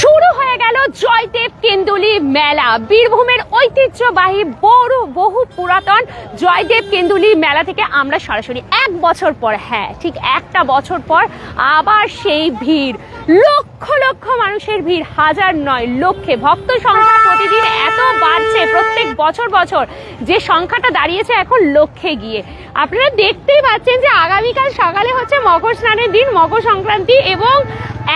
শুরু হয়ে গেল জয়দেব কেন্দুলি মেলা। বীরভূমের ঐতিহ্যবাহী বড়, বহু পুরাতন জয়দেব কেন্দুলি মেলা থেকে আমরা সরাসরি এক বছর পর হ্যাঁ ঠিক একটা বছর পর আবার সেই ভিড়। লক্ষ লক্ষ মানুষের ভিড়, হাজার নয়, লক্ষে। ভক্ত সংখ্যা প্রতিদিন এত বাড়ছে প্রত্যেক বছর বছর। যে সংখ্যাটা দাঁড়িয়েছে এখন লক্ষে গিয়ে। আপনারা দেখতেই পাচ্ছেন যে আগামীকাল সকালে হচ্ছে মকর স্নানের দিন, মকর সংক্রান্তি এবং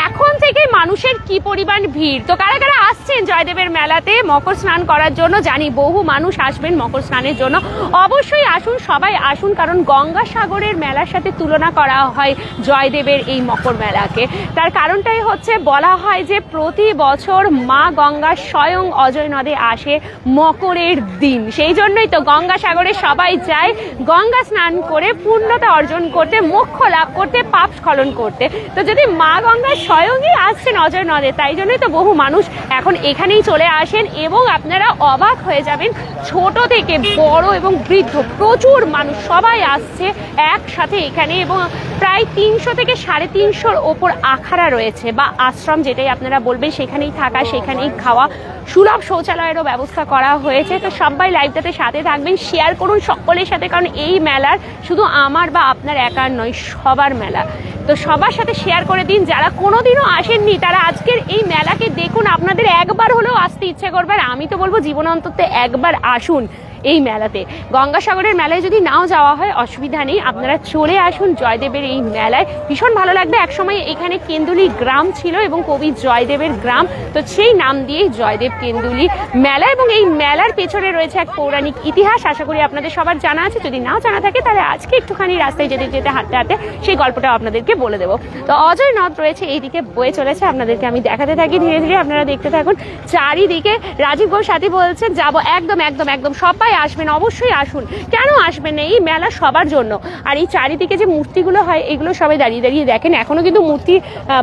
এখন থেকে মানুষের কি পরিমাণ ভিড়? তো কারা কারা আসছেন জয়দেবের মেলাতে মকর স্নান করার জন্য? জানি বহু মানুষ আসবেন মকর স্নানের জন্য। অবশ্যই আসুন, সবাই আসুন, কারণ গঙ্গাসাগরের মেলার সাথে তুলনা করা হয় জয়দেবের এই মকর মেলাকে। তার কারণটাই হচ্ছে, বলা হয় যে প্রতি বছর মা গঙ্গা স্বয়ং অজয় নদে আসে মকরের দিন। সেই জন্যই তো গঙ্গাসাগরে সবাই যায় গঙ্গা স্নান করে পূর্ণতা অর্জন করতে, মোক্ষ লাভ করতে, পাপ স্খলন করতে। তো যদি মা গঙ্গা স্বয়ংই আসছেন অজয় নদে। তাই জন্যই তো বহু মানুষ এখন এখানেই চলে আসেন এবং আপনারা অবাক হয়ে যাবেন, ছোট থেকে বড় এবং বৃদ্ধ প্রচুর মানুষ সবাই আসছে একসাথে এখানে এবং প্রায় তিনশো থেকে সাড়ে তিনশোর ওপর আখাড়া রয়েছে বা আশ্রম যেটাই আপনারা বলবেন, সেখানেই থাকা, সেখানেই খাওয়া। সুলভ শৌচালয়েরও ব্যবস্থা করা হয়েছে। তো সবাই লাইভটাতে সাথে থাকবেন শেয়ার করুন সকলের সাথে, কারণ এই মেলার শুধু আমার বা আপনার একার নয়, সবার মেলা। তো সবার সাথে শেয়ার করে দিন। যারা কোনোদিনও আসেননি, তারা আজকের এই মেলাকে দেখুন, আপনাদের একবার হলেও আসতে ইচ্ছে করবে আর আমি তো বলব জীবন অন্তত একবার আসুন। এই মেলাতে। গঙ্গাসাগরের মেলায় যদি নাও যাওয়া হয়, অসুবিধা নেই। আপনারা চলে আসুন জয়দেবের এই মেলায়। ভীষণ ভালো লাগবে। একসময় এখানে কেন্দুলি গ্রাম ছিল এবং কবি জয়দেবের গ্রাম। তো সেই নাম দিয়েই জয়দেব কেন্দুলি মেলা এবং এই মেলার পেছনে রয়েছে এক পৌরাণিক ইতিহাস। আশা করি আপনাদের সবার জানা আছে। যদি নাও জানা থাকে, তাহলে আজকে একটুখানি রাস্তায় যেতে যেতে হাঁটতে হাঁটতে সেই গল্পটা আপনাদেরকে বলে দেবো। তো অজয় নদ রয়েছে, এইদিকে বয়ে চলেছে। আপনাদেরকে আমি দেখাতে থাকি। ধীরে ধীরে আপনারা দেখতে থাকুন। চারিদিকে রাজীব ঘোষ সাথী বলছেন, যাব একদম একদম একদম। সবাই আসবেন? অবশ্যই আসুন। কেন আসবেন না? এই মেলা সবার জন্য। আর এই চারিদিকে যে মূর্তিগুলো হয়, এগুলো সবাই দাঁড়িয়ে দাঁড়িয়ে দেখেন। এখনও কিন্তু মূর্তি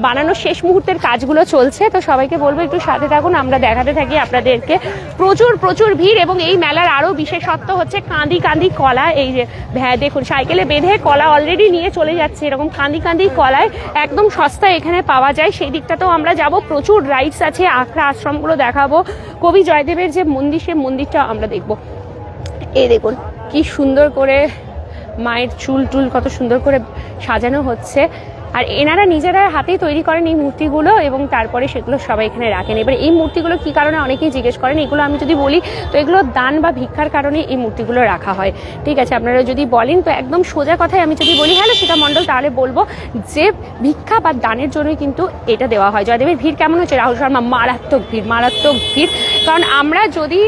বানানোর শেষ মুহূর্তের কাজগুলো চলছে। তো সবাইকে বলব, একটু সাথে থাকুন। আমরা দেখাতে থাকি আপনাদেরকে। প্রচুর প্রচুর ভিড় এবং এই মেলার আরও বিশেষত্ব হচ্ছে কাঁদি কাঁদি কলা। এই যে ভ্যা দেখুন, সাইকেলে বেঁধে কলা অলরেডি নিয়ে চলে যাচ্ছে। এরকম কাঁদি কাঁদি কলায় একদম সস্তায় এখানে পাওয়া যায়। সেই দিকটাতেও আমরা যাব। প্রচুর রাইডস আছে। আখড়া আশ্রমগুলো দেখাবো। কবি জয়দেবের যে মন্দির সে মন্দিরটা আমরা দেখব। এই দেখুন কি সুন্দর করে মায়ের চুল টুল কত সুন্দর করে সাজানো হচ্ছে। আর এনারা নিজেরা হাতেই তৈরি করেন এই মূর্তিগুলো এবং তারপরে সেগুলো সবাই এখানে রাখেন। এবার এই মূর্তিগুলো কি কারণে অনেকেই জিজ্ঞেস করেন, এগুলো আমি যদি বলি, তো এগুলো দান বা ভিক্ষার কারণে এই মূর্তিগুলো রাখা হয়। ঠিক আছে, আপনারা যদি বলেন, তো একদম সোজা কথায় আমি যদি বলি, হ্যালো সেটা মণ্ডল তাহলে বলব যে ভিক্ষা বা দানের জন্যই কিন্তু এটা দেওয়া হয়। জয়দেবের ভিড় কেমন হচ্ছে? রাহুল শর্মা, মারাত্মক ভিড় মারাত্মক ভিড়। কারণ আমরা যদি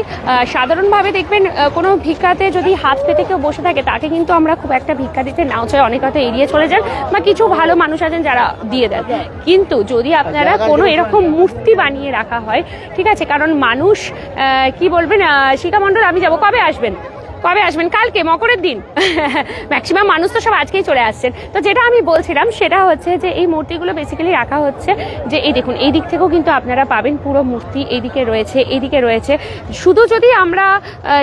সাধারণভাবে দেখবেন কোনো ভিক্ষাতে যদি হাত পেতে কেউ বসে থাকে, তাকে কিন্তু আমরা খুব একটা ভিক্ষা দিতে নাও চাই। অনেক হয়তো এড়িয়ে চলে যান বা কিছু ভালো মানুষ আছেন যারা দিয়ে দেন। কিন্তু যদি আপনারা কোনো এরকম মূর্তি বানিয়ে রাখা হয় ঠিক আছে কারণ মানুষ কি বলবেন শিখা মণ্ডল আমি যাব কবে আসবেন? কবে আসবেন? কালকে মকরের দিন। ম্যাক্সিমাম মানুষ তো সব আজকেই চলে আসছেন। তো যেটা আমি বলছিলাম সেটা হচ্ছে যে এই মূর্তিগুলো বেসিক্যালি রাখা হচ্ছে যে এই দেখুন এই দিক থেকেও কিন্তু আপনারা পাবেন পুরো মূর্তি এইদিকে রয়েছে এইদিকে রয়েছে। শুধু যদি আমরা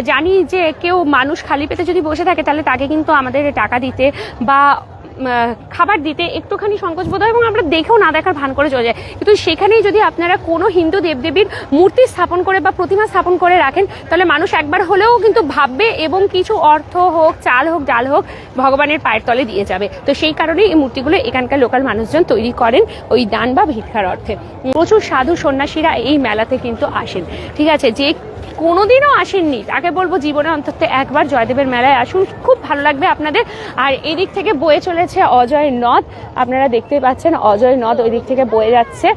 জানি যে কেউ মানুষ খালি পেতে যদি বসে থাকে তাহলে তাকে কিন্তু আমাদের টাকা দিতে বা খাবার দিতে একটুখানি সংকোচ বোধ হয় এবং আমরা দেখেও না দেখার ভান করে চলে যায়। কিন্তু সেখানেই যদি আপনারা কোনো হিন্দু দেবদেবীর মূর্তি স্থাপন করে বা প্রতিমা স্থাপন করে রাখেন, তাহলে মানুষ একবার হলেও কিন্তু ভাববে এবং কিছু অর্থ হোক, চাল হোক, ডাল হোক, ভগবানের পায়ের তলে দিয়ে যাবে। তো সেই কারণেই এই মূর্তিগুলো এখানকার লোকাল মানুষজন তৈরি করেন ওই দান বা ভিক্ষার অর্থে। প্রচুর সাধু সন্ন্যাসীরা এই মেলাতে কিন্তু আসেন। ঠিক আছে, যে কোনোদিনও আসেননি। তাকে বলব জীবনে অন্তত একবার জয়দেবের মেলায় আসুন। খুব ভালো লাগবে আপনাদের। আর এদিক থেকে বয়ে চলেছে অজয় নদ। আপনারা দেখতে পাচ্ছেন অজয় নদ ওই দিক থেকে বয়ে যাচ্ছে।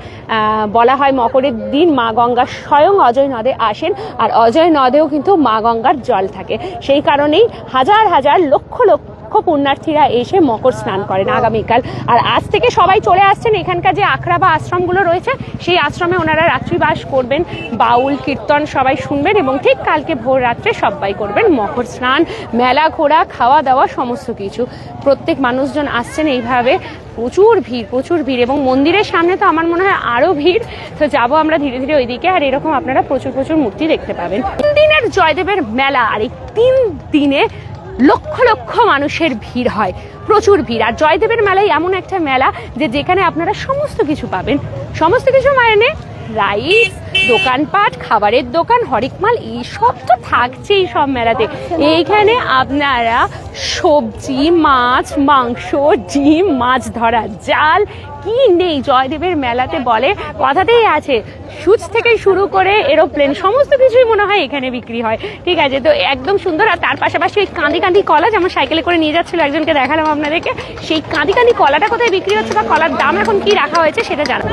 বলা হয় মকরের দিন, মা গঙ্গা স্বয়ং অজয় নদে আসেন। আর অজয় নদেও কিন্তু মা গঙ্গার জল থাকে। সেই কারণেই হাজার হাজার লক্ষ লক্ষ লক্ষ পুণ্যার্থীরা এসে মকর স্নান করেন আগামীকাল। আর আজ থেকে সবাই চলে আসছেন এখানকার যে আখড়া বা আশ্রমগুলো রয়েছে, সেই আশ্রমে ওনারা রাত্রিবাস করবেন, বাউল, কীর্তন সবাই শুনবেন এবং ঠিক কালকে ভোর রাত্রে সবাই করবেন মকর স্নান, মেলা ঘোরা, খাওয়া দাওয়া, সমস্ত কিছু। প্রত্যেক মানুষজন আসছেন এইভাবে। প্রচুর ভিড় প্রচুর ভিড় এবং মন্দিরের সামনে তো আমার মনে হয় আরও ভিড়। তো যাব আমরা ধীরে ধীরে ওইদিকে আর এরকম আপনারা প্রচুর প্রচুর মূর্তি দেখতে পাবেন। তিন দিনের জয়দেবের মেলা, আর এই তিন দিনে লক্ষ লক্ষ মানুষের ভিড় হয় প্রচুর ভিড়। আর জয়দেবের মেলাই এমন একটা মেলা যে যেখানে আপনারা সমস্ত কিছু পাবেন। সমস্ত কিছু মানে রাইস দোকানপাট খাবারের দোকান হরেক মাল এইসব তো থাকছেই সব মেলাতে। এইখানে আপনারা সবজি মাছ মাংস ডিম মাছ ধরা জাল কি নেই। জয়দেবের মেলাতে বলে কথাতেই আছে। সুচ থেকে শুরু করে এরোপ্লেন, সমস্ত কিছুই মনে হয় এখানে বিক্রি হয়। ঠিক আছে, তো একদম সুন্দর। আর তার পাশাপাশি ওই কাঁদি কাঁদি কলা যেমন সাইকেলে করে নিয়ে যাচ্ছিল একজনকে দেখালাম আপনাদেরকে, সেই কাঁদি কাঁদি কলাটা কোথায় বিক্রি হচ্ছে বা কলার দাম এখন কি রাখা হয়েছে সেটা জানাব।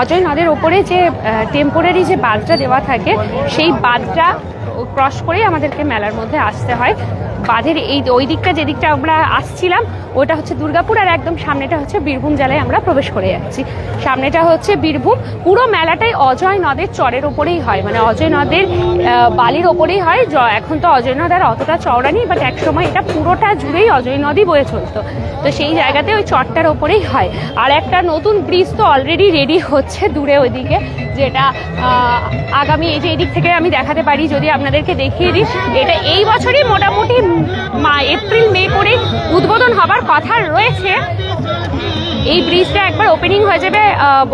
অজয় নদের ওপরে যে টেম্পোরারি যে বাদটা দেওয়া থাকে, সেই বাদটা ক্রস করেই আমাদেরকে মেলার মধ্যে আসতে হয়। বাঁধের এই ওই দিকটা যেদিকটা আমরা আসছিলাম, ওটা হচ্ছে দুর্গাপুর আর একদম সামনেটা হচ্ছে বীরভূম জেলায় আমরা প্রবেশ করে যাচ্ছি। সামনেটা হচ্ছে বীরভূম। পুরো মেলাটাই অজয় নদের চরের ওপরেই হয়। মানে অজয় নদের বালির ওপরেই হয়। এখন তো অজয় নদ আর অতটা চওড়া নেই বাট একসময় এটা পুরোটা জুড়েই অজয় নদী বয়ে চলতো। তো সেই জায়গাতে ওই চরটার ওপরেই হয়। আর একটা নতুন ব্রিজ তো অলরেডি রেডি হচ্ছে দূরে ওইদিকে, যেটা আগামী এই যে এই দিক থেকে আমি দেখাতে পারি, যদি আপনাদেরকে দেখিয়ে দিই, এটা এই বছরই মোটামুটি এপ্রিল, মে করে উদ্বোধন হবার কথা রয়েছে। এই ব্রিজটা একবার ওপেনিং হয়ে যাবে।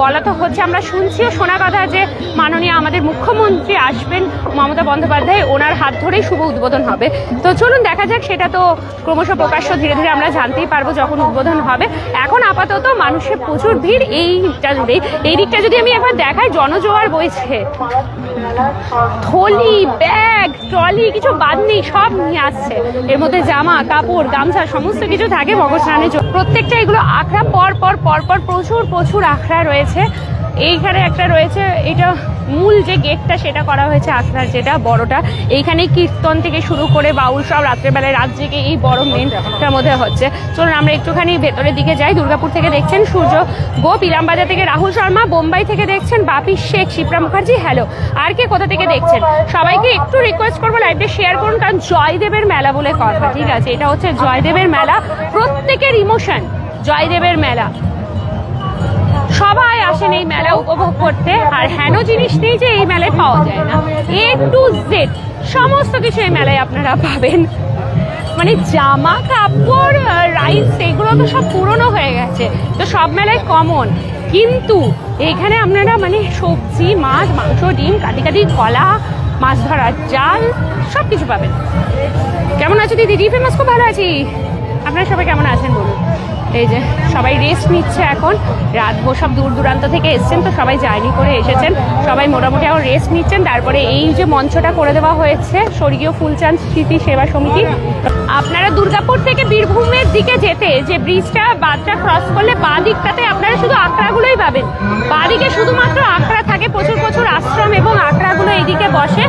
বলা তো হচ্ছে আমরা শুনছিও শোনা কথা যে মাননীয় আমাদের মুখ্যমন্ত্রী আসবেন, মমতা বন্দ্যোপাধ্যায়, ওনার হাত ধরেই শুভ উদ্বোধন হবে। তো চলুন দেখা যাক, সেটা তো ক্রমশ প্রকাশ্য ধীরে ধীরে আমরা জানতেই পারব যখন উদ্বোধন হবে। এখন আপাতত মানুষের প্রচুর ভিড়, এইটা জুড়ে এই দিকটা যদি আমি একবার দেখাই, জনজোয়ার বইছে। থলি, ব্যাগ, ট্রলি, কিছু বাদ নেই, সব নিয়ে আসছে। এর মধ্যে জামা, কাপড়, গামছা, সমস্ত কিছু থাকে মগজ স্নানের জন্য। প্রত্যেকটা এগুলো আখড়া, পর পর পর পর প্রচুর প্রচুর আখড়া রয়েছে। এইখানে একটা রয়েছে, এটা মূল যে গেটটা সেটা করা হয়েছে আখড়ার যেটা, বড়টা। এইখানে কীর্তন থেকে শুরু করে বাউল সব রাত্রেবেলায় রাত জেগে এই বড় মেনটার মধ্যে হচ্ছে। চলুন আমরা একটুখানি ভেতরের দিকে যাই। দুর্গাপুর থেকে দেখছেন সূর্য। গো, পিলামবাজার থেকে রাহুল শর্মা, বোম্বাই থেকে দেখছেন বাপি শেখ শিপ্রা মুখার্জি, হ্যালো। আর কে কোথা থেকে দেখছেন? সবাইকে একটু রিকোয়েস্ট করব লাইভটা শেয়ার করুন, কারণ জয়দেবের মেলা বলে কথা, ঠিক আছে? এটা হচ্ছে জয়দেবের মেলা। প্রত্যেকের ইমোশন জয়দেবের মেলা। সবাই আসেন এই মেলা উপভোগ করতে। আর হেন জিনিস নেই যে এই মেলায় পাওয়া যায় না। এ টু জেড সমস্ত কিছু এই মেলায় আপনারা পাবেন। মানে জামা, কাপড় রাইস এগুলো তো সব পুরনো হয়ে গেছে। তো সব মেলায় কমন কিন্তু এখানে আপনারা মানে সবজি, মাছ, মাংস, ডিম, কাটি কাটি, কলা, মাছ ধরার জাল, সব কিছু পাবেন। কেমন আছো দিদি? ফেমাস খুব ভালো আছি। আপনারা সবাই কেমন আছেন বলুন? এই যে সবাই রেস্ট নিচ্ছে এখন। রাত সব দূর দূরান্ত থেকে এসছেন, তো সবাই জার্নি করে এসেছেন। সবাই মোটামুটি এখন রেস্ট নিচ্ছেন। তারপরে এই যে মঞ্চটা করে দেওয়া হয়েছে, স্বর্গীয় ফুলচাঁদ স্মৃতি সেবা সমিতি। আপনারা দুর্গাপুর থেকে বীরভূমের দিকে যেতে, যে ব্রিজটা বাদটা ক্রস করলে বাঁ দিকটাতে আপনারা শুধু আখড়াগুলোই পাবেন। বাঁ দিকে শুধুমাত্র আখড়া থাকে, প্রচুর প্রচুর আশ্রম এবং আখড়াগুলো এইদিকে বসে।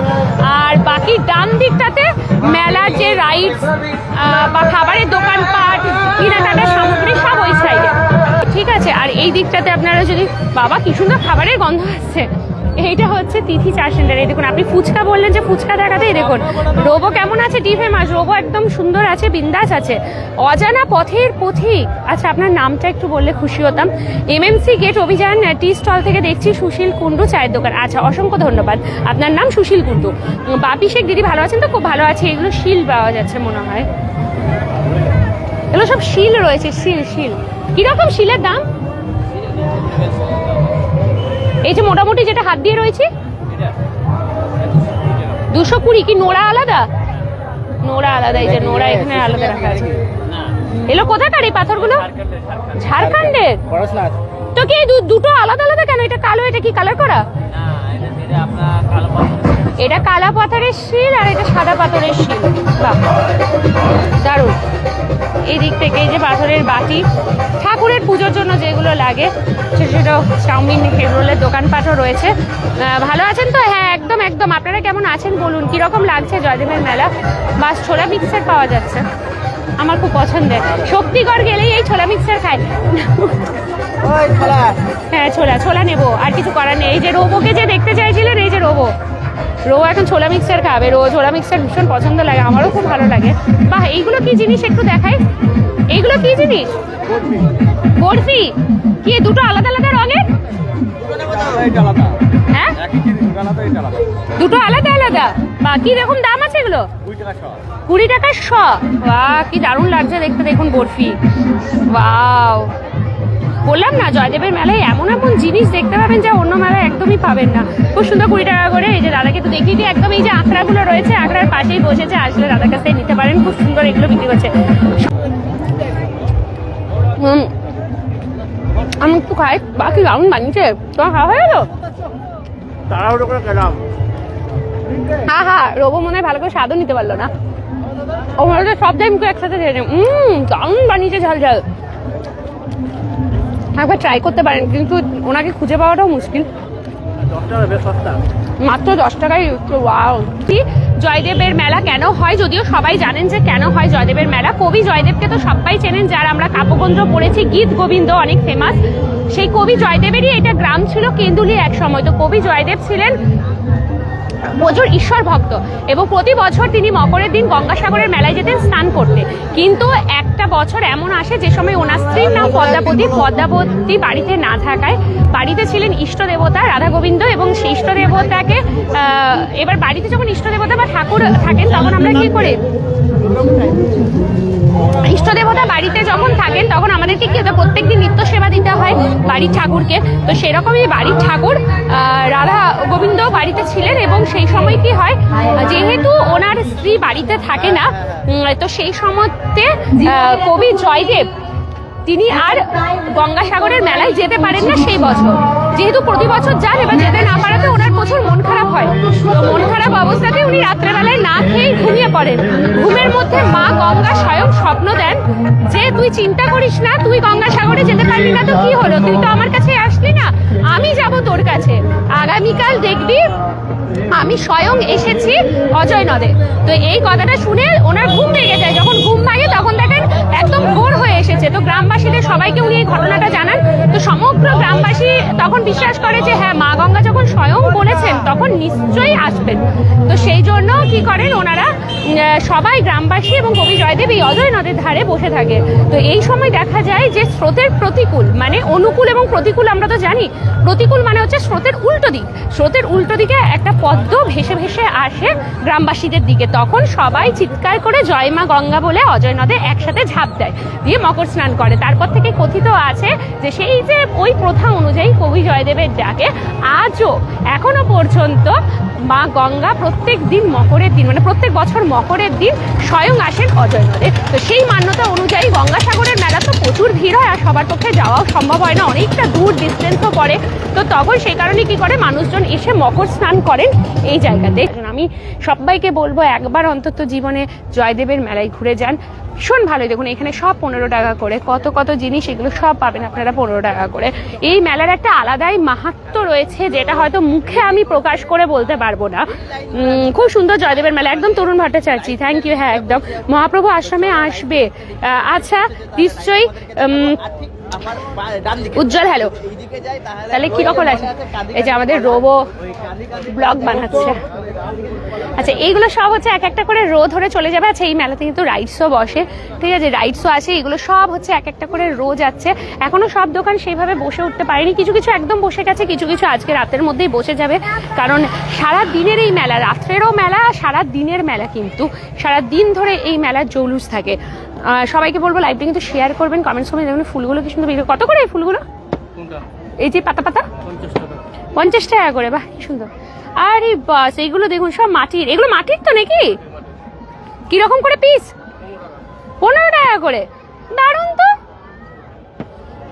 আর বাকি ডান দিকটাতে মেলার যে রাইডস বা খাবারের দোকানপাট, কেনাকাটার সামগ্রী সব ওই সাইডে ঠিক আছে, আর এই দিকটাতে আপনারা যদি, বাবা, কি সুন্দর খাবারের গন্ধ আসছে। এইটা হচ্ছে তিথি চা সেন্টার এই দেখুন, আপনি ফুচকা বললেন যে ফুচকা দেখাতে এই দেখুন। রোবো কেমন আছে? টি ফেমাস রোবো একদম সুন্দর আছে, বিন্দাস আছে। অজানা পথের পথিক। আচ্ছা আপনার নামটা একটু বললে খুশি হতাম। এমএমসি গেট অভিযান টি স্টল থেকে দেখছি সুশীল কুণ্ডু চায়ের দোকান। আচ্ছা অসংখ্য ধন্যবাদ। আপনার নাম সুশীল কুণ্ডু। বাপি শেখ দিদি ভালো আছেন তো? খুব ভালো আছে। এগুলো শিল পাওয়া যাচ্ছে মনে হয়। এগুলো সব শিল রয়েছে, শিল শিল। কীরকম শিলের দাম? এই যে মোটামুটি যেটা হাত দিয়ে রয়েছে? দুশো কুড়ি কি নোড়া আলাদা? নোড়া আলাদা, এই যে নোড়া এখানে আলাদা রাখা আছে। এগুলো কোথাকার এই পাথরগুলো? ঝাড়খণ্ডের? তো কি দুটো আলাদা আলাদা কেন? এটা কালো, এটা কি কালার করা? না, এটা আপনার কালো এটা কালা পাথরের শিল আর এটা সাদা পাথরের শিল। বাহ দারুণ। এই দিক থেকে এই যে পাথরের বাটি ঠাকুরের পুজোর জন্য যেগুলো লাগে ছোটো ছোটো চাউমিন এগরোলের দোকানপাটও রয়েছে। ভালো আছেন তো? হ্যাঁ একদম একদম। আপনারা কেমন আছেন বলুন? কীরকম লাগছে জয়দেবের মেলা? বাস ছোলা মিক্সার পাওয়া যাচ্ছে। আমার খুব পছন্দের। শক্তিগড় গেলেই এই ছোলা মিক্সার খাই। খেলা হ্যাঁ ছোলা ছোলা নেব। আর কিছু করার নেই। এই যে রোবোকে যে দেখতে চাইছিলেন এই যে রোবো রোবো এখন ছোলা মিক্সার খাবে, রো ছোলা মিক্সার ভীষণ পছন্দ লাগে, আমারও খুব ভালো লাগে। বাহ, এইগুলো কি জিনিস একটু দেখাই? এইগুলো কি জিনিস? বরফি? কি দুটো আলাদা আলাদা রঙের? হ্যাঁ? দুটো আলাদা আলাদা? বা কি রকম দাম আছে এগুলো? কুড়ি টাকা শ। বাহ, কি দারুণ লাগছে দেখতে, দেখুন বরফি। ওয়াও বললাম না জয়দেবের মেলায় এমন এমন জিনিস দেখতে পাবেন যা অন্য মেলায় একদমই পাবেন না। খুব সুন্দর কুড়ি টাকা করে এই যে দাদাকে তো দেখিয়ে দিই একদম এই যে আঁকড়াগুলো রয়েছে আঁকড়ার পাশেই বসেছে আসলে দাদার কাছ থেকে নিতে পারেন খুব সুন্দর এগুলো বিক্রি করছে। আমি একটু খাই বাকি দারুণ বানিয়েছে তোমার খাওয়া হয়ে গেলো? তাড়াহুড়ো করে গেলাম হ্যাঁ হ্যাঁ রোবো মনে হয় ভালো করে স্বাদও নিতে পারল না। ও সব টাইম একসাথে খেয়ে উম দারুণ বানিয়েছে ঝাল ঝাল। একবার ট্রাই করতে পারেন, কিন্তু ওনাকে খুঁজে পাওয়াটাও মুশকিল। মাত্র দশ টাকায় ওয়াও কি? জয়দেবের মেলা কেন হয়? যদিও সবাই জানেন যে কেন হয় জয়দেবের মেলা। কবি জয়দেবকে তো সবাই চেনেন, যার আমরা কাব্যগঞ্জ পড়েছি, গীত গোবিন্দ অনেক ফেমাস সেই কবি জয়দেবেরই এটা গ্রাম ছিল কেন্দুলি এক সময়। তো কবি জয়দেব ছিলেন প্রচুর ঈশ্বর ভক্ত। এবং প্রতি বছর তিনি মকরের দিন গঙ্গাসাগরের মেলায় যেতেন স্নান করতে। কিন্তু একটা বছর এমন আসে যে সময় ওনার স্ত্রীর নাম পদ্মাবতী। পদ্মাবতী বাড়িতে না থাকায় বাড়িতে ছিলেন ইষ্ট দেবতা রাধা গোবিন্দ এবং সেই ইষ্ট দেবতাকে এবার বাড়িতে যখন ইষ্ট দেবতা বা ঠাকুর থাকেন তখন আমরা কি করি? ইষ্ট দেবতা বাড়িতে যখন থাকেন তখন আমাদেরকে কি প্রত্যেকদিন নিত্য সেবা দিতে হয় বাড়ির ঠাকুরকে। তো সেরকমই বাড়ির ঠাকুর রাধা গোবিন্দ বাড়িতে ছিলেন এবং সেই সময় কি হয়, যেহেতু ওনার স্ত্রী বাড়িতে থাকে না তো সেই সময়তে কবি জয়দেব, তিনি আর গঙ্গাসাগরের মেলায় যেতে পারেন না সেই বছর। যেহেতু প্রতি বছর যান এবার যেতে না পারাতে ওনার প্রচুর মন খারাপ হয়। মন খারাপ অবস্থাতে উনি রাত্রেবেলায় না খেয়েই ঘুমিয়ে পড়েন। ঘুমের মধ্যে মা গঙ্গা স্বয়ং স্বপ্ন দেন যে, তুই চিন্তা করিস না, তুই গঙ্গাসাগরে যেতে পারলি না, তো কি হলো? তুই তো আমার কাছে আসলি না। আমি যাব তোর কাছে। আগামীকাল দেখবি, আমি স্বয়ং এসেছি অজয় নদে। তো এই কথাটা শুনে ওনার ঘুম ভেঙে যায়। যখন ঘুম ভাঙে তখন দেখেন একদম ভোর হয়ে এসেছে। তো গ্রামবাসীদের সবাইকে উনি এই ঘটনাটা জানান। তো সমগ্র গ্রামবাসী তখন বিশ্বাস করে যে হ্যাঁ মা গঙ্গা যখন স্বয়ং বলেছেন, তখন নিশ্চয়ই আসবেন। তো সেই জন্য কি করেন ওনারা সবাই গ্রামবাসী এবং কবি জয়দেব এই অজয় নদের ধারে বসে থাকে। তো এই সময় দেখা যায় যে স্রোতের প্রতিকূল মানে অনুকূল এবং প্রতিকূল আমরা তো জানি প্রতিকূল মানে হচ্ছে স্রোতের উল্টো দিক। স্রোতের উল্টো দিকে একটা পদ্ম ভেসে ভেসে আসে গ্রামবাসীদের দিকে। তখন সবাই চিৎকার করে জয় মা গঙ্গা বলে অজয় নদে একসাথে ঝাঁপ দেয়, দিয়ে মকর স্নান করে। তারপর থেকে কথিত আছে যে সেই যে ওই প্রথা অনুযায়ী কবি জয়দেবের ডাকে, আজও এখনও পর্যন্ত মা গঙ্গা প্রত্যেক দিন মকরের দিন মানে প্রত্যেক বছর মকরের দিন স্বয়ং আসেন অজয় নদে। তো সেই মান্যতা অনুযায়ী গঙ্গাসাগরের মেলা তো প্রচুর ভিড় হয় আর সবার পক্ষে যাওয়াও সম্ভব হয় না। অনেকটা দূর ডিস্টেন্সও পড়ে তো তখন সেই কারণে কি করে মানুষজন এসে মকর স্নান করেন এই জায়গাতে। আমি সবাইকে বলব, একবার অন্তত জীবনে জয়দেবের মেলায় ঘুরে যান। ভীষণ ভালোই। দেখুন, এখানে সব পনেরো টাকা করে, কত কত জিনিস এগুলো সব পাবেন আপনারা পনেরো টাকা করে। এই মেলার একটা আলাদাই মাহাত্ম রয়েছে, যেটা হয়তো মুখে আমি প্রকাশ করে বলতে পারব না। খুব সুন্দর জয়দেবের মেলা। একদম তরুণ ভট্টাচার্য। থ্যাংক ইউ হ্যাঁ একদম। মহাপ্রভু আশ্রমে আসবে। আচ্ছা নিশ্চয়ই উজ্জ্বল হ্যালো তাহলে কীরকম আছে? এই যে আমাদের রোবো ব্লগ বানাচ্ছে। আচ্ছা এইগুলো সব হচ্ছে এক একটা করে রো ধরে চলে যাবে। আচ্ছা এই মেলাতে কিন্তু রাইডসও বসে। ঠিক আছে রাইডসও আছে এগুলো সব হচ্ছে এক একটা করে রো যাচ্ছে। এখনও সব দোকান সেইভাবে বসে উঠতে পারেনি। কিছু কিছু একদম বসে গেছে কিছু কিছু আজকে রাতের মধ্যেই বসে যাবে। কারণ সারা দিনের এই মেলা রাত্রেরও মেলা সারা দিনের মেলা কিন্তু সারা দিন ধরে এই মেলার জৌলুস থাকে। সবাইকে বলব লাইভটা কিন্তু শেয়ার করবেন কমেন্টস করবেন দেখুন ফুলগুলো কি সুন্দর বিক্রি- কত করে এই ফুলগুলো? এই যে পাতা পাতা? পঞ্চাশ টাকা। পঞ্চাশ টাকা করে বাহ কি সুন্দর। আরে বাস এইগুলো দেখুন সব মাটির। এগুলো মাটির তো নাকি? কীরকম করে পিস পনেরো টাকা করে। দারুণ তো।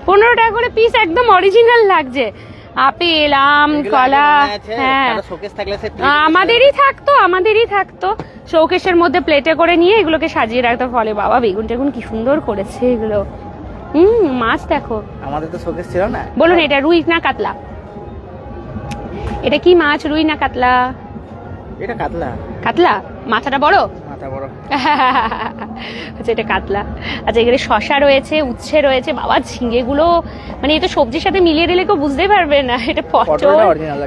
পনেরো টাকা করে পিস একদম অরিজিনাল লাগছে। আপেল আম কলা হ্যাঁ। আমাদেরই থাকতো আমাদেরই থাকতো। শোকেশের মধ্যে প্লেটে করে নিয়ে এগুলোকে সাজিয়ে রাখতো ফলে বাবা বেগুন টেগুন কি সুন্দর করেছে এগুলো। হুম মাছ দেখো। আমাদের তো শোকেস ছিল না। বলুন এটা রুই না কাতলা? এটা কি মাছ রুই না কাতলা? এটা কাতলা। কাতলা? মাথাটা বড়? মাথা বড় আচ্ছা এটা কাতলা। আচ্ছা এখানে শশা রয়েছে উচ্ছে রয়েছে। বাবা ঝিঙেগুলো মানে এটা সবজির সাথে মিলিয়ে দিলে কেউ বুঝতেই পারবে না। এটা পটল।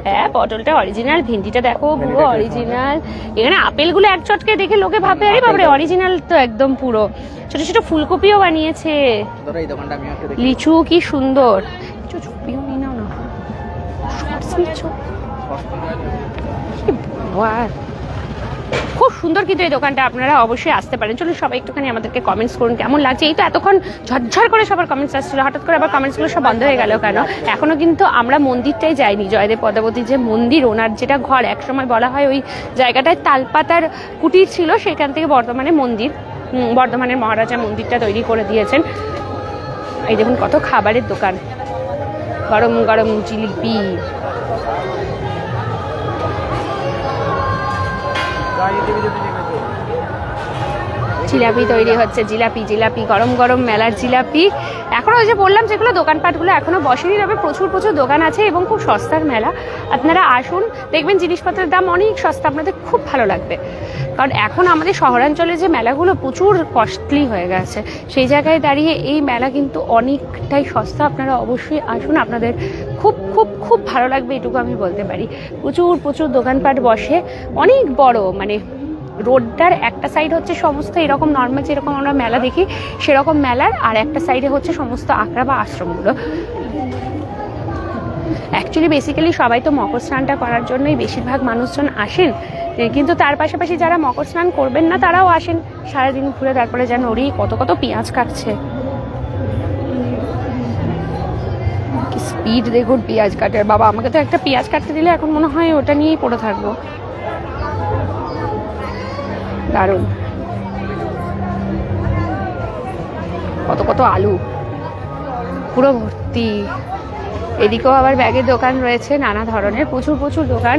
হ্যাঁ পটলটা অরিজিনাল ভেন্ডিটা দেখো পুরো অরিজিনাল এখানে আপেলগুলো এক চটকে দেখে লোকে ভাবে আরে বাবারে অরিজিনাল তো একদম পুরো। ছোট ছোট ফুলকপিও বানিয়েছে। এই লিচু কি সুন্দর। চুপিও নিয়ে নাও না। নিচ্ছ। খুব সুন্দর কিন্তু এই দোকানটা আপনারা অবশ্যই আসতে পারেন। চলুন সবাই একটুখানি আমাদেরকে কমেন্টস করুন, কেমন লাগছে? এই তো এতক্ষণ ঝরঝর করে সবার কমেন্টস আসছিল, হঠাৎ করে আবার কমেন্টসগুলো সব বন্ধ হয়ে গেল কেন? এখনও কিন্তু আমরা মন্দিরটাই যাইনি, জয়দেব পদাবতীর যে মন্দির, ওনার যেটা ঘর, একসময় বলা হয় ওই জায়গাটায় তালপাতার কুটির ছিল, সেখান থেকে বর্তমানে মন্দির বর্ধমানের মহারাজা মন্দিরটা তৈরি করে দিয়েছেন। এই দেখুন কত খাবারের দোকান। গরম গরম জিলিপি। জিলাপি তৈরি হচ্ছে, জিলাপি জিলাপি, গরম গরম মেলার জিলাপি। এখনও ওই যে বললাম, যেগুলো দোকানপাটগুলো এখনও বসেনি, তবে প্রচুর প্রচুর দোকান আছে এবং খুব সস্তার মেলা। আপনারা আসুন, দেখবেন জিনিসপত্রের দাম অনেক সস্তা, আপনাদের খুব ভালো লাগবে। কারণ এখন আমাদের শহরাঞ্চলে যে মেলাগুলো প্রচুর কস্টলি হয়ে গেছে, সেই জায়গায় দাঁড়িয়ে এই মেলা কিন্তু অনেকটাই সস্তা। আপনারা অবশ্যই আসুন, আপনাদের খুব খুব খুব ভালো লাগবে, এটুকু আমি বলতে পারি। প্রচুর প্রচুর দোকানপাট বসে, অনেক বড় মানে রোডটার একটা সাইড হচ্ছে সমস্ত এরকম নর্মাল যেরকম আমরা মেলা দেখি, সেরকম মেলার, আর একটা সাইডে হচ্ছে সমস্ত আখড়া বা আশ্রমগুলো। অ্যাকচুয়ালি বেসিক্যালি সবাই তো মকর স্নানটা করার জন্যই বেশিরভাগ মানুষজন আসেন। কিন্তু তার পাশাপাশি যারা মকর স্নান করবেন না, তারাও আসেন। সারাদিন ঘুরে তারপরে যেন ওরই কত কত পেঁয়াজ কাটছে। স্পিড দেখুন পেঁয়াজ কাটার বাবা, আমাকে তো একটা পেঁয়াজ কাটতে দিলে এখন মনে হয় ওটা নিয়েই পড়ে থাকব। দারুণ। কত কত আলু। পুরো ভর্তি। এদিকেও আবার ব্যাগের দোকান রয়েছে, নানা ধরনের, প্রচুর প্রচুর দোকান।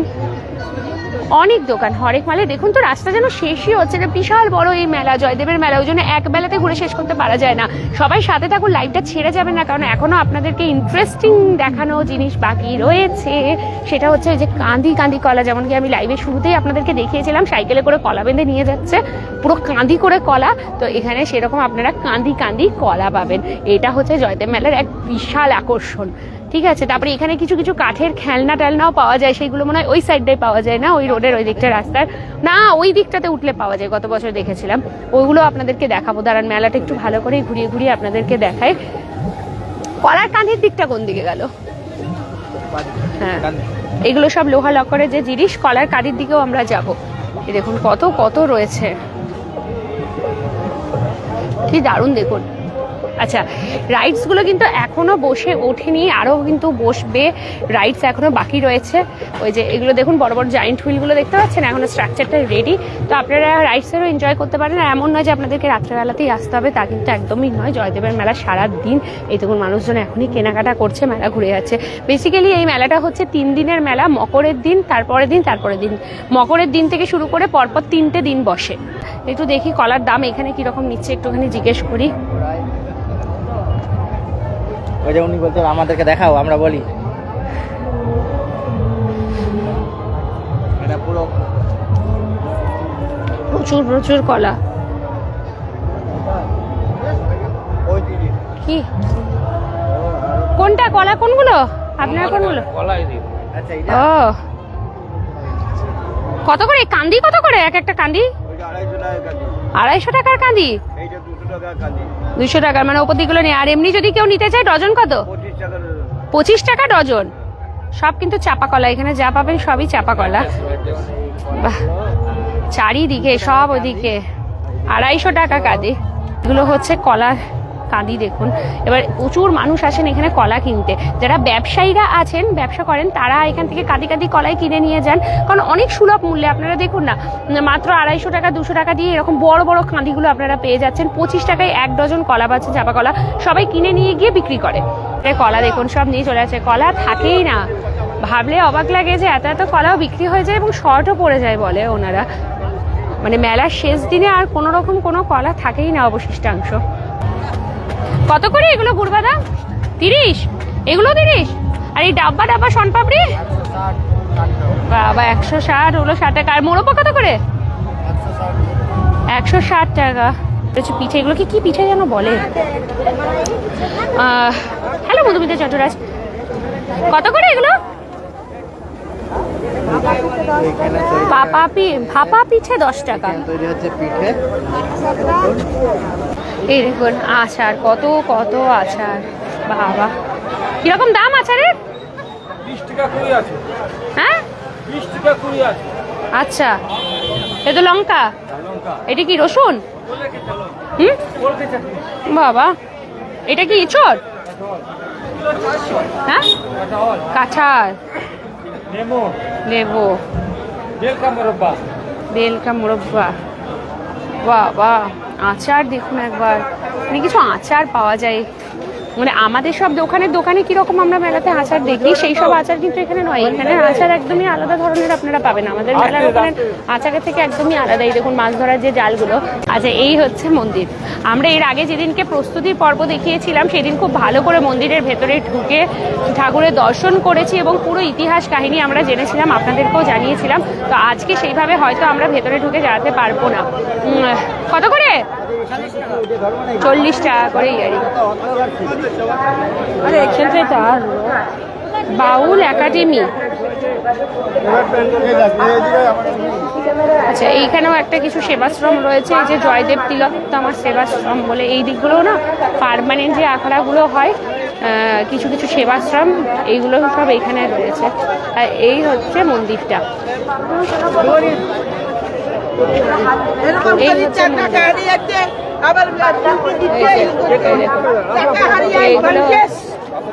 অনেক দোকান, হরেক মালে। দেখুন তো, রাস্তা যেন শেষই হচ্ছে না। বিশাল বড় এই মেলা, জয়দেবের মেলা। ওই জন্য এক বেলাতে ঘুরে শেষ করতে পারা যায় না। সবাই সাথে থাকুন লাইভটা ছেড়ে যাবে না। কারণ এখনও আপনাদেরকে ইন্টারেস্টিং দেখানো জিনিস বাকি রয়েছে। সেটা হচ্ছে যে কাঁদি কাঁদি কলা যেমন কি আমি লাইভে শুরুতেই আপনাদেরকে দেখিয়েছিলাম, সাইকেলে করে কলা বেঁধে নিয়ে যাচ্ছে। পুরো কাঁদি করে কলা। তো এখানে সেরকম আপনারা কাঁদি কাঁদি কলা পাবেন। এটা হচ্ছে জয়দেব মেলার এক বিশাল আকর্ষণ। ঠিক আছে, তারপরে এখানে কিছু কিছু কাঠের খেলনা টেলনাও পাওয়া যায় সেইগুলো মনে হয় ওই সাইডটাই পাওয়া যায় না, ওই রোডের ওই দিকটা রাস্তার। না, ওই দিকটাতে উঠলে পাওয়া যায়, গত বছর দেখেছিলাম। ওইগুলো আপনাদেরকে দেখাবো। দাঁড়ান, মেলাটা একটু ভালো করে ঘুরিয়ে ঘুরিয়ে আপনাদেরকে দেখাই। কলার কাঁধির দিকটা কোন দিকে গেল? হ্যাঁ এগুলো সব লোহা লকরের যে জিনিস, কলার কাঁধির দিকেও আমরা যাব। দেখুন কত কত রয়েছে। কি দারুণ দেখুন। আচ্ছা রাইডসগুলো কিন্তু এখনও বসে ওঠেনি আরও কিন্তু বসবে রাইডস এখনও বাকি রয়েছে। ওই যে এগুলো দেখুন, বড় বড় জায়েন্ট হুইলগুলো দেখতে পাচ্ছেন, এখনও স্ট্রাকচারটা রেডি তো আপনারা রাইডসেরও এনজয় করতে পারেন, আর এমন নয় যে আপনাদেরকে রাত্রেবেলাতেই আসতে হবে, তা কিন্তু একদমই নয়। জয়দেবের মেলা সারা দিন এইটুকুন মানুষজন এখনই কেনাকাটা করছে, মেলা ঘুরে যাচ্ছে। বেসিক্যালি এই মেলাটা হচ্ছে তিন দিনের মেলা, মকরের দিন, তারপরের দিন তারপরের দিন। মকরের দিন থেকে শুরু করে পরপর তিনটে দিন বসে। একটু দেখি কলার দাম এখানে কীরকম নিচ্ছে, একটুখানি জিজ্ঞেস করি। ওই যে উনি বলতো আমাদেরকে দেখাও আমরা বলি। এটা পুরো প্রচুর প্রচুর কলা। কি? কোনটা? কলা কোনগুলো? আপনার কোনগুলো? আচ্ছা ও। কত করে? কান্দি কত করে? এক একটা কান্দি? আড়াইশো টাকার কান্দি। এইটা দুশো টাকা টাকার মানে ওপর দিকগুলো নেই। আর এমনি যদি কেউ নিতে চায় ডজন কত? পঁচিশ টাকা ডজন। সব কিন্তু চাপা কলা এখানে যা পাবেন সবই চাপা কলা বাহ। চারিদিকে সব ওদিকে। আড়াইশো টাকা কাঁদি। এগুলো হচ্ছে কলা কাঁদি দেখুন। এবার প্রচুর মানুষ আসেন এখানে কলা কিনতে। যারা ব্যবসায়ীরা আছেন, ব্যবসা করেন, তারা এখান থেকে কাঁদি কাঁদি কলাই কিনে নিয়ে যান। কারণ অনেক সুলভ মূল্যে, আপনারা দেখুন না, মাত্র আড়াইশো টাকা, দুশো টাকা দিয়ে এরকম বড় বড় কাঁদিগুলো আপনারা পেয়ে যাচ্ছেন। পঁচিশ টাকায় এক ডজন কলা পাচ্ছে চাপা কলা সবাই কিনে নিয়ে গিয়ে বিক্রি করে। কলা দেখুন, সব নিয়ে চলে আসে। কলা থাকেই না। ভাবলে অবাক লাগে যে এত এত কলাও বিক্রি হয়ে যায় এবং শর্টও পড়ে যায় বলে ওনারা। মানে মেলার শেষ দিনে আর কোনো রকম কোনো কলা থাকেই না অবশিষ্টাংশ। কত করে এগুলো গুড়বাদা? তিরিশ? এগুলো তিরিশ? আর এই ডাব্বা ডাব্বা শনপাপড়ি? বাবা, একশো ষাট, ওগুলো ষাট টাকা। আর মোড়পা কত করে? একশো ষাট টাকা। পিঠে এগুলোকে কি পিঠে যেন বলে? হ্যালো মধুমিতা চট্টরাজ। কত করে এগুলো? ভাপা পিঠে দশ টাকা। এই দেখুন আচার কত কত আচার। বাবা। কীরকম দাম আচারের? হ্যাঁ? আচ্ছা। এ তো লঙ্কা। এটা কি রসুন? হুম? বাবা। এটা কি ইঁচড়? হ্যাঁ? কাঁঠাল। কাঁঠাল। লেবু। বেলকা মোরব্বা। বেলকা মুরব্বা। বাহ বাহ আচার দেখুন একবার। মানে কিছু আচার পাওয়া যায়। মানে আমাদের সব দোকানের দোকানে কীরকম আমরা মেলাতে আচার দেখি সেই সব আচার কিন্তু এখানে নয়। এখানে আচার একদমই আলাদা ধরনের আপনারা পাবেন। আমাদের মেলার দোকানের আচারের থেকে একদমই আলাদা এই দেখুন মাছ ধরার যে জালগুলো। আচ্ছা এই হচ্ছে মন্দির। আমরা এর আগে যেদিনকে প্রস্তুতির পর্ব দেখিয়েছিলাম সেদিন খুব ভালো করে মন্দিরের ভেতরে ঢুকে ঠাকুরের দর্শন করেছি এবং পুরো ইতিহাস কাহিনী আমরা জেনেছিলাম আপনাদেরকেও জানিয়েছিলাম। তো আজকে সেইভাবে হয়তো আমরা ভেতরে ঢুকে জানাতে পারব না। কত করে? চল্লিশ টাকা করে ইয়ারি আরে এখানে তো আর বাউল একাডেমি। আচ্ছা এইখানেও একটা কিছু সেবাশ্রম রয়েছে, এই যে জয়দেব তিলোত্তমার সেবাশ্রম বলে, এই দিকগুলো না পার্মানেন্ট যে আখড়াগুলো হয় কিছু কিছু সেবাশ্রম, এইগুলো সব এখানে রয়েছে। আর এই হচ্ছে মন্দিরটা। আবার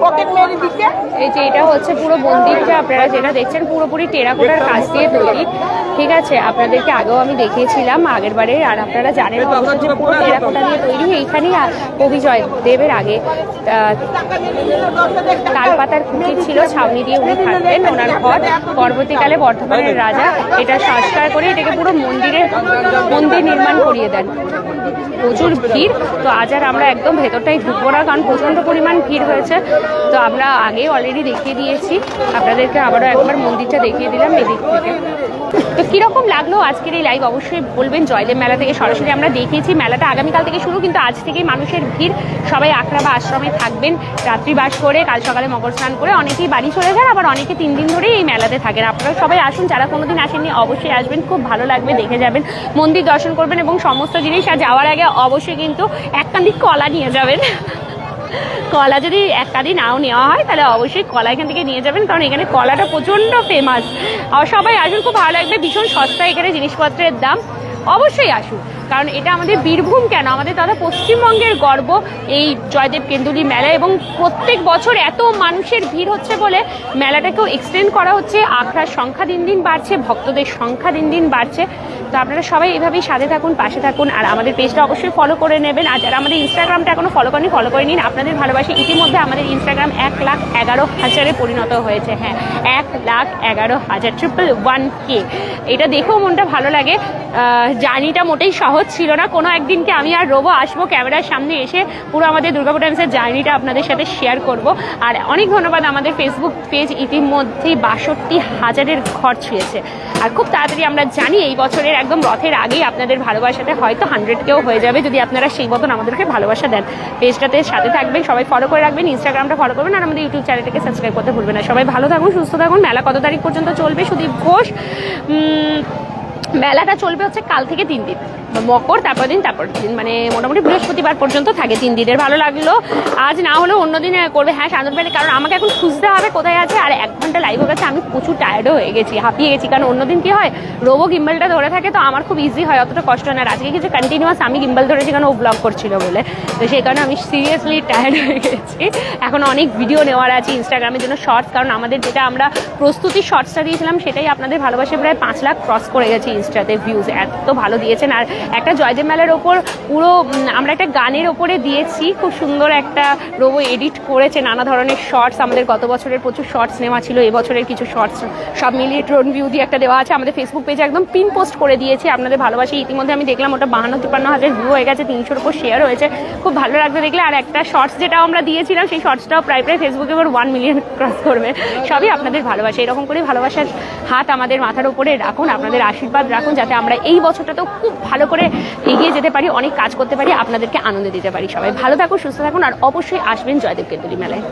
পকেট মেরে এই যে এটা হচ্ছে পুরো মন্দিরটা আপনারা যেটা দেখছেন পুরোপুরি টেরাকোটার কাজ দিয়ে তৈরি। ঠিক আছে আপনাদেরকে আগেও আমি দেখিয়েছিলাম আগের বারে আর আপনারা জানেন যে পুরো টেরাকোটা দিয়ে তৈরি এইখানেই কবি জয়দেবের আগে তালপাতার কুচি ছিল ছাউনি দিয়ে উনি থাকতেন ওনার ঘর। পরবর্তীকালে বর্ধমানের রাজা এটা সংস্কার করে এটাকে পুরো মন্দিরে মন্দির নির্মাণ করিয়ে দেন। প্রচুর ভিড়। তো আজ আর আমরা একদম ভেতরটাই ঢুকবো না, কারণ প্রচণ্ড পরিমাণ ভিড় হয়েছে। তো আমরা আগে অলরেডি দেখিয়ে দিয়েছি। আপনাদেরকে আবারও একবার মন্দিরটা দেখিয়ে দিলাম এদিক থেকে। তো কীরকম লাগল আজকের এই লাইভ অবশ্যই বলবেন, জয়দেব মেলা থেকে সরাসরি আমরা দেখিয়েছি। মেলাটা আগামীকাল থেকে শুরু, কিন্তু আজ থেকেই মানুষের ভিড়। সবাই আখড়া বা আশ্রমে থাকবেন। রাত্রি বাস করে, কাল সকালে মকর স্নান করে অনেকেই বাড়ি চলে যান, আবার অনেকে তিন দিন ধরেই এই মেলাতে থাকেন। আপনারা সবাই আসুন, যারা কোনোদিন আসেননি অবশ্যই আসবেন, খুব ভালো লাগবে, দেখে যাবেন। মন্দির দর্শন করবেন এবং সমস্ত জিনিস আর যাওয়ার আগে অবশ্যই কিন্তু এক কান্দি কলা নিয়ে যাবেন। কলা যদি এক কাদি নাও নেওয়া হয়, তাহলে অবশ্যই কলা এখান থেকে নিয়ে যাবেন, কারণ এখানে কলাটা প্রচণ্ড ফেমাস আর সবাই আসুন, খুব ভালো লাগবে, ভীষণ সস্তা এখানে জিনিসপত্রের দাম। অবশ্যই আসুন, কারণ এটা আমাদের বীরভূম কেন? আমাদের দাদা পশ্চিমবঙ্গের গর্ব, এই জয়দেব কেন্দুলি মেলা, এবং প্রত্যেক বছর এত মানুষের ভিড় হচ্ছে বলে মেলাটাকেও এক্সটেন্ড করা হচ্ছে। আখড়ার সংখ্যা দিন দিন বাড়ছে, ভক্তদের সংখ্যা দিন দিন বাড়ছে। তো আপনারা সবাই এভাবেই সাথে থাকুন, পাশে থাকুন, আর আমাদের পেজটা অবশ্যই ফলো করে নেবেন। আর যারা আমাদের ইনস্টাগ্রামটা এখনও ফলো করেনি ফলো করে নিন। আপনাদের ভালোবাসি ইতিমধ্যে আমাদের ইনস্টাগ্রাম এক লাখ এগারো হাজারে পরিণত হয়েছে। হ্যাঁ এক লাখ এগারো হাজার ট্রিপল ওয়ান কে এটা দেখেও মনটা ভালো লাগে। জার্নিটা মোটেই সহজ ছিল না। কোনো একদিনকে আমি আর রোবো আসব ক্যামেরার সামনে এসে পুরো আমাদের দুর্গাপুর টাইমসের জার্নিটা আপনাদের সাথে শেয়ার করব। আর অনেক ধন্যবাদ আমাদের ফেসবুক পেজ ইতিমধ্যেই বাষট্টি হাজারের ঘর ছুঁয়েছে। আর খুব তাড়াতাড়ি আমরা জানি এই বছরের একদম রথের আগেই আপনাদের ভালোবাসাতে হয়তো হান্ড্রেড কেও হয়ে যাবে যদি আপনারা সেই মতন আমাদেরকে ভালোবাসা দেন। পেজটাতে সাথে থাকবেন, সবাই ফলো করে রাখবেন ইনস্টাগ্রামটা ফলো করবেন, আর আমাদের ইউটিউব চ্যানেলটাকে সাবস্ক্রাইব করতে ভুলবেন না। সবাই ভালো থাকুন, সুস্থ থাকুন। মেলা কত তারিখ পর্যন্ত চলবে? সুদীপ ঘোষ মেলাটা চলবে হচ্ছে কাল থেকে তিন দিন। মকর তারপর দিন তারপর দিন। মানে মোটামুটি বৃহস্পতিবার পর্যন্ত থাকে তিন দিনের। ভালো লাগল। আজ না হলেও অন্য দিনে করবে। হ্যাঁ সান্দর পেলে কারণ আমাকে এখন খুঁজতে হবে কোথায় আছে। আর এক ঘণ্টা লাইভ হয়ে গেছে। আমি প্রচুর টায়ার্ডও হয়ে গেছি, হাঁপিয়ে গেছি। কারণ অন্যদিন কি হয়? রোবো গিম্বলটা ধরে থাকে, তো আমার খুব ইজি হয়, অতটা কষ্ট না। আর আজকে কিছু কন্টিনিউয়াস আমি গিম্বল ধরেছি কারণ ও ব্লগ করছিল বলে। তো সেই কারণে আমি সিরিয়াসলি টায়ার্ড হয়ে গেছি। এখন অনেক ভিডিও নেওয়ার আছে ইনস্টাগ্রামের জন্য শর্টস কারণ আমাদের যেটা আমরা প্রস্তুতির শর্টসটা দিয়েছিলাম, সেটাই আপনাদের ভালোবাসে প্রায় পাঁচ লাখ ক্রস করে গেছে ইনস্টাতে ভিউজ এত ভালো দিয়েছেন। আর একটা জয়দেব মেলার ওপর পুরো আমরা একটা গানের ওপরে দিয়েছি। খুব সুন্দর একটা রোবো এডিট করেছে, নানা ধরনের শর্টস। আমাদের গত বছরের প্রচুর শর্টস নেওয়া ছিল, এবছরের কিছু শর্টস সব মিলিয়ে ড্রোন ভিউ দিয়ে একটা দেওয়া আছে। আমাদের ফেসবুক পেজে একদম পিন পোস্ট করে দিয়েছি, আপনাদের ভালোবাসি। ইতিমধ্যে আমি দেখলাম, ওটা বাহান্ন তিপ্পান্ন হাজার ভিউ হয়ে গেছে, তিনশোর উপর শেয়ার হয়েছে। খুব ভালো লাগবে দেখলে। আর একটা শর্টস যেটা আমরা দিয়েছিলাম, সেই শর্টসটাও প্রায় প্রায় ফেসবুকে এবার ওয়ান মিলিয়ন ক্রস করবে। সবই আপনাদের ভালোবাসা। এরকম করে ভালোবাসার হাত আমাদের মাথার উপরে রাখুন, আপনাদের আশীর্বাদ রাখুন, যাতে আমরা এই বছরটাতেও খুব ভালো করে এগিয়ে যেতে পারি, অনেক কাজ করতে পারি, আপনাদেরকে আনন্দ দিতে পারি সবাই। ভালো থাকুন, সুস্থ থাকুন, আর অবশ্যই আসবেন জয়দেব কেন্দুলি মেলায়।